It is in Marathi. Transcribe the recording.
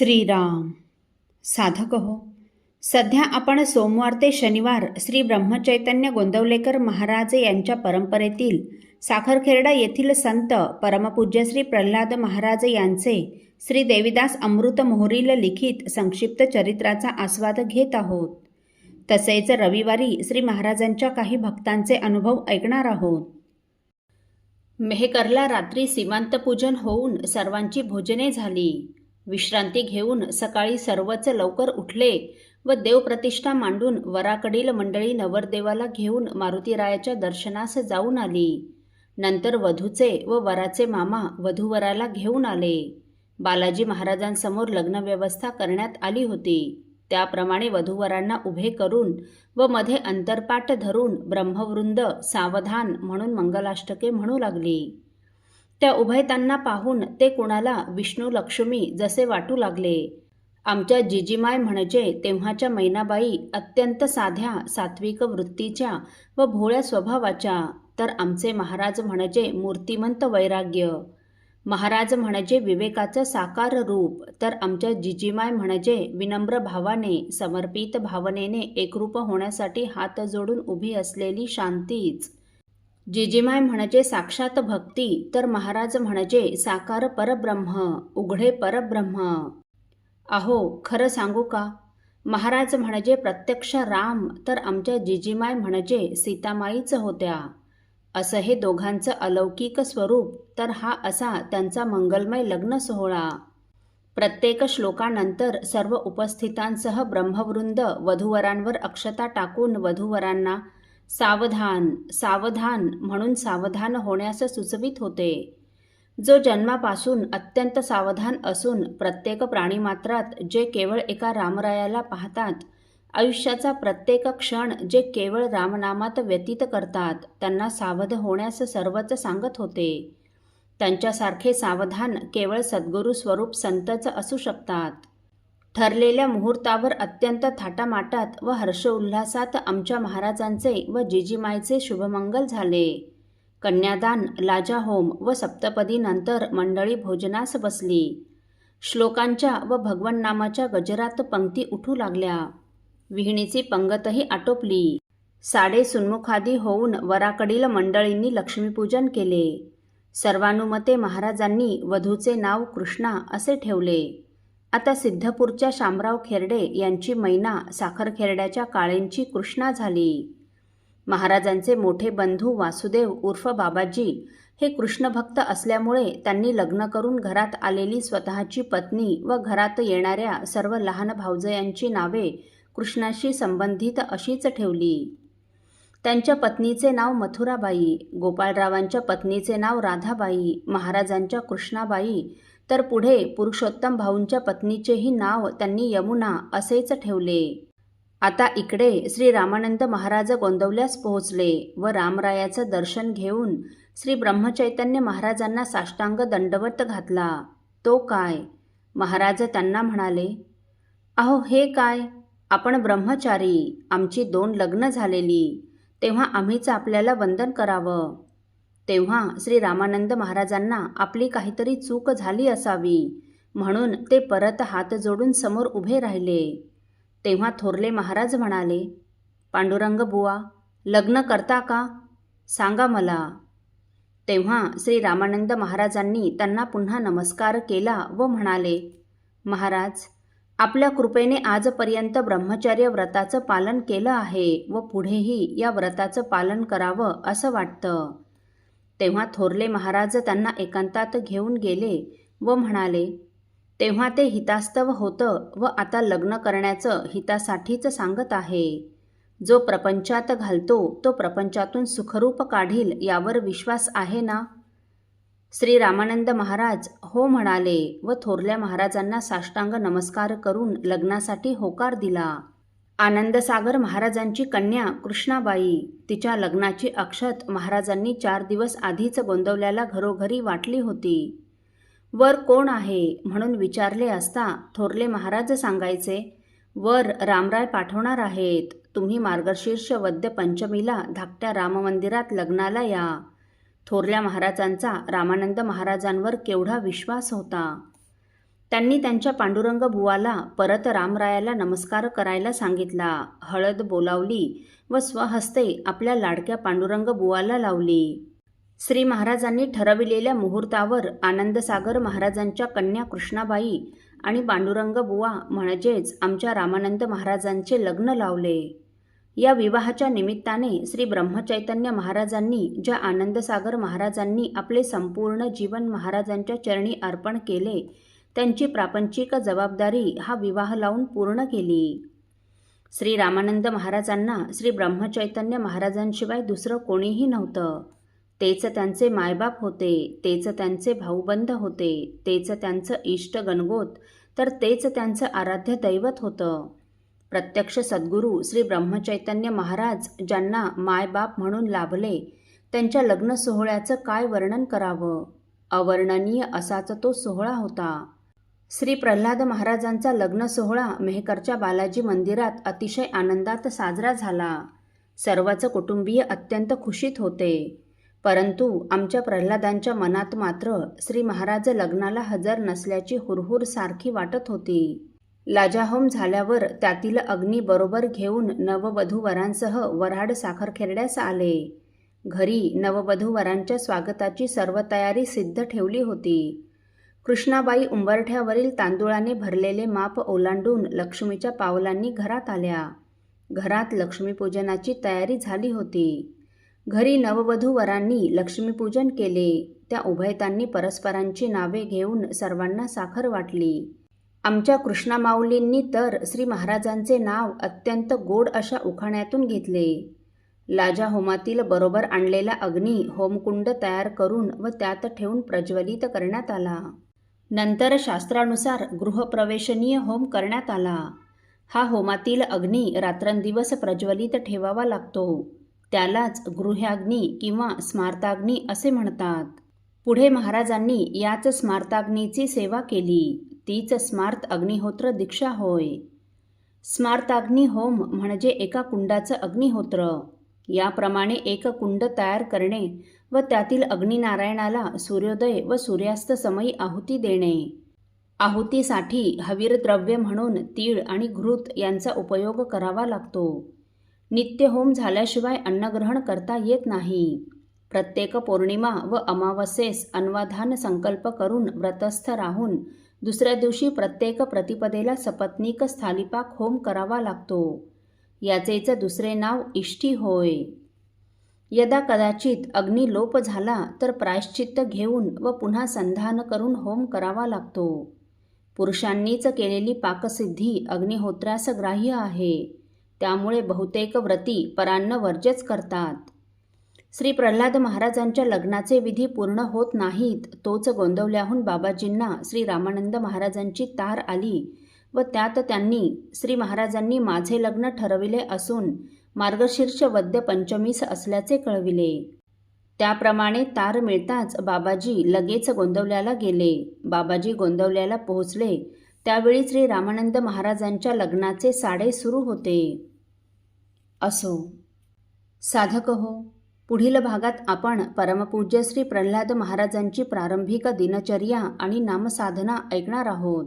श्रीराम। साधक हो। सध्या आपण सोमवार ते शनिवार श्री ब्रह्मचैतन्य गोंदवलेकर महाराज यांच्या परंपरेतील साखरखेरडा येथील संत परमपूज्य श्री प्रल्हाद महाराज यांचे श्री देविदास अमृत मोहरील लिखित संक्षिप्त चरित्राचा आस्वाद घेत आहोत. तसेच रविवारी श्री महाराजांच्या काही भक्तांचे अनुभव ऐकणार आहोत. मेहकरला रात्री सीमांतपूजन होऊन सर्वांची भोजने झाली. विश्रांती घेऊन सकाळी सर्वच लवकर उठले व देवप्रतिष्ठा मांडून वराकडील मंडळी नवरदेवाला घेऊन मारुतीरायाच्या दर्शनास जाऊन आली. नंतर वधूचे व वराचे मामा वधूवराला घेऊन आले. बालाजी महाराजांसमोर लग्नव्यवस्था करण्यात आली होती. त्याप्रमाणे वधूवरांना उभे करून व मध्ये अंतरपाट धरून ब्रह्मवृंद सावधान म्हणून मंगलाष्टके म्हणू लागली. त्या उभयतांना पाहून ते कुणाला विष्णू लक्ष्मी जसे वाटू लागले. आमच्या जिजीमाय म्हणजे तेव्हाच्या मैनाबाई अत्यंत साध्या सात्विक वृत्तीच्या व भोळ्या स्वभावाच्या. तर आमचे महाराज म्हणजे मूर्तिमंत वैराग्य. महाराज म्हणजे विवेकाचं साकार रूप. तर आमच्या जिजीमाय म्हणजे विनम्र भावाने समर्पित भावनेने एकरूप होण्यासाठी हात जोडून उभी असलेली शांतीच. जिजिमाय म्हणजे साक्षात भक्ती तर महाराज म्हणजे साकार परब्रह्म उघडे परब्रह्म. अहो खरं सांगू का? महाराज म्हणजे प्रत्यक्ष राम तर आमच्या जिजीमाय म्हणजे सीतामाईच होत्या. असं हे दोघांचं अलौकिक स्वरूप तर हा असा त्यांचा मंगलमय लग्न सोहळा. प्रत्येक श्लोकानंतर सर्व उपस्थितांसह ब्रह्मवृंद वधूवरांवर अक्षता टाकून वधूवरांना सावधान सावधान म्हणून सावधान होण्यास सुचवित होते. जो जन्मापासून अत्यंत सावधान असून प्रत्येक प्राणीमात्रात जे केवळ एका रामरायाला पाहतात आयुष्याचा प्रत्येक क्षण जे केवळ रामनामात व्यतीत करतात त्यांना सावध होण्यास सर्वच सांगत होते. त्यांच्यासारखे सावधान केवळ सद्गुरू स्वरूप संतच असू शकतात. ठरलेल्या मुहूर्तावर अत्यंत थाटामाटात व हर्षोल्हासात आमच्या महाराजांचे व जिजीमायचे शुभमंगल झाले. कन्यादान लाजाहोम व सप्तपदीनंतर मंडळी भोजनास बसली. श्लोकांच्या व भगवन नामाच्या गजरात पंक्ती उठू लागल्या. विहिणीची पंगतही आटोपली. साडे सुन्मुखादी होऊन वराकडील मंडळींनी लक्ष्मीपूजन केले. सर्वानुमते महाराजांनी वधूचे नाव कृष्णा असे ठेवले. आता सिद्धपूरच्या शामराव खेरडे यांची मैना साखरखेरड्याच्या काळेंची कृष्णा झाली. महाराजांचे मोठे बंधू वासुदेव उर्फ बाबाजी हे कृष्णभक्त असल्यामुळे त्यांनी लग्न करून घरात आलेली स्वतःची पत्नी व घरात येणाऱ्या सर्व लहान भावजयांची नावे कृष्णाशी संबंधित अशीच ठेवली. त्यांच्या पत्नीचे नाव मथुराबाई गोपाळरावांच्या पत्नीचे नाव राधाबाई महाराजांच्या कृष्णाबाई तर पुढे पुरुषोत्तम भाऊंच्या पत्नीचेही नाव त्यांनी यमुना असेच ठेवले. आता इकडे श्री रामानंद महाराज गोंदवल्यास पोहोचले व रामरायाचं दर्शन घेऊन श्री ब्रह्मचैतन्य महाराजांना साष्टांग दंडवत घातला. तो काय? महाराज त्यांना म्हणाले अहो हे काय? आपण ब्रह्मचारी आमची दोन लग्न झालेली तेव्हा आम्हीच आपल्याला वंदन करावं. तेव्हा श्री रामानंद महाराजांना आपली काहीतरी चूक झाली असावी. म्हणून ते परत हात जोडून समोर उभे राहिले. तेव्हा थोरले महाराज म्हणाले पांडुरंग बुवा लग्न करता का? सांगा मला. तेव्हा श्री रामानंद महाराजांनी त्यांना पुन्हा नमस्कार केला व म्हणाले महाराज आपल्या कृपेने आजपर्यंत ब्रह्मचर्य व्रताचं पालन केलं आहे व पुढेही या व्रताचं पालन करावं असं वाटतं. तेव्हा थोरले महाराज त्यांना एकांतात घेऊन गेले व म्हणाले तेव्हा ते हितास्तव होतं व आता लग्न करण्याचं हितासाठीच सांगत आहे. जो प्रपंचात घालतो तो प्रपंचातून सुखरूप काढील यावर विश्वास आहे ना? श्री रामानंद महाराज हो म्हणाले व थोरल्या महाराजांना साष्टांग नमस्कार करून लग्नासाठी होकार दिला. आनंदसागर महाराजांची कन्या कृष्णाबाई. तिच्या लग्नाची अक्षत महाराजांनी चार दिवस आधीच गोंदवल्याला घरोघरी वाटली होती. वर कोण आहे? म्हणून विचारले असता थोरले महाराज सांगायचे वर रामराय पाठवणार आहेत. तुम्ही मार्गशीर्ष वद्य पंचमीला धाकट्या राममंदिरात लग्नाला या. थोरल्या महाराजांचा रामानंद महाराजांवर केवढा विश्वास होता. त्यांनी त्यांच्या पांडुरंग बुवाला परत रामरायाला नमस्कार करायला सांगितला. हळद बोलावली व स्वहस्ते आपल्या लाडक्या पांडुरंग बुवाला लावली. श्री महाराजांनी ठरविलेल्या मुहूर्तावर आनंदसागर महाराजांच्या कन्या कृष्णाबाई आणि पांडुरंग बुवा म्हणजेच आमच्या रामानंद महाराजांचे लग्न लावले. या विवाहाच्या निमित्ताने श्री ब्रह्मचैतन्य महाराजांनी ज्या आनंदसागर महाराजांनी आपले संपूर्ण जीवन महाराजांच्या चरणी अर्पण केले त्यांची प्रापंचिक जबाबदारी हा विवाह लावून पूर्ण केली. श्री रामानंद महाराजांना श्री ब्रह्मचैतन्य महाराजांशिवाय दुसरं कोणीही नव्हतं. तेच त्यांचे मायबाप होते तेच त्यांचे भाऊबंद होते तेच त्यांचं इष्ट गणगोत तर तेच त्यांचं आराध्य दैवत होतं. प्रत्यक्ष सद्गुरू श्री ब्रह्मचैतन्य महाराज ज्यांना मायबाप म्हणून लाभले त्यांच्या लग्न सोहळ्याचं काय वर्णन करावं? अवर्णनीय असाच तो सोहळा होता. श्री प्रल्हाद महाराजांचा लग्न सोहळा मेहकरच्या बालाजी मंदिरात अतिशय आनंदात साजरा झाला. सर्वच कुटुंबीय अत्यंत खुशीत होते. परंतु आमच्या प्रल्हादांच्या मनात मात्र श्री महाराज लग्नाला हजर नसल्याची हुरहुर सारखी वाटत होती. लाजाहोम झाल्यावर त्यातील अग्नी बरोबर घेऊन नववधूवरांसह वऱ्हाड साखरखेरड्यास आले. घरी नववधूवरांच्या स्वागताची सर्व तयारी सिद्ध ठेवली होती. कृष्णाबाई उंबरठ्यावरील तांदुळाने भरलेले माप ओलांडून लक्ष्मीच्या पावलांनी घरात आल्या. घरात लक्ष्मीपूजनाची तयारी झाली होती. घरी नववधू वरांनी लक्ष्मीपूजन केले. त्या उभयतांनी परस्परांची नावे घेऊन सर्वांना साखर वाटली. आमच्या कृष्णामाऊलींनी तर श्री महाराजांचे नाव अत्यंत गोड अशा उखाण्यातून घेतले. लाजा होमातील बरोबर आणलेला अग्नी होमकुंड तयार करून व त्यात ठेवून प्रज्वलित करण्यात आला. नंतर शास्त्रानुसार गृहप्रवेशनीय होम करण्यात आला. हा होमातील अग्नी रात्रंदिवस प्रज्वलित ठेवावा लागतो. त्यालाच गृह्याग्नी किंवा स्मार्ताग्नी असे म्हणतात. पुढे महाराजांनी याच स्मार्ताग्नीची सेवा केली. तीच स्मार्त अग्निहोत्र दीक्षा होय. स्मार्ताग्नी होम म्हणजे एका कुंडाचं अग्निहोत्र. याप्रमाणे एक कुंड तयार करणे व त्यातील अग्निनारायणाला सूर्योदय व सूर्यास्त समयी आहुती देणे. आहुतीसाठी हवीर द्रव्य म्हणून तीळ आणि घृत यांचा उपयोग करावा लागतो. नित्य होम झाल्याशिवाय अन्नग्रहण करता येत नाही. प्रत्येक पौर्णिमा व अमावस्येस अन्वाधान संकल्प करून व्रतस्थ राहून दुसऱ्या दिवशी प्रत्येक प्रतिपदेला सपत्नीक स्थालिपाक होम करावा लागतो. याचेच दुसरे नाव इष्टी होय. यदा कदाचित अग्नी लोप झाला तर प्रायश्चित्त घेऊन व पुन्हा संधान करून होम करावा लागतो. पुरुषांनीच केलेली पाकसिद्धी अग्निहोत्रास ग्राह्य आहे. त्यामुळे बहुतेक व्रती परान्न वर्जच करतात. श्री प्रल्हाद महाराजांच्या लग्नाचे विधी पूर्ण होत नाहीत तोच गोंदवल्याहून बाबाजींना श्री रामानंद महाराजांची तार आली व त्यात त्यांनी श्री महाराजांनी माझे लग्न ठरविले असून मार्गशीर्ष वद्य पंचमीस असल्याचे कळविले. त्याप्रमाणे तार मिळताच बाबाजी लगेच गोंदवल्याला गेले. बाबाजी गोंदवल्याला पोहोचले. त्यावेळी श्री रामानंद महाराजांच्या लग्नाचे साडे सुरू होते. असो. साधक हो पुढील भागात आपण परमपूज्य श्री प्रल्हाद महाराजांची प्रारंभिक दिनचर्या आणि नामसाधना ऐकणार आहोत.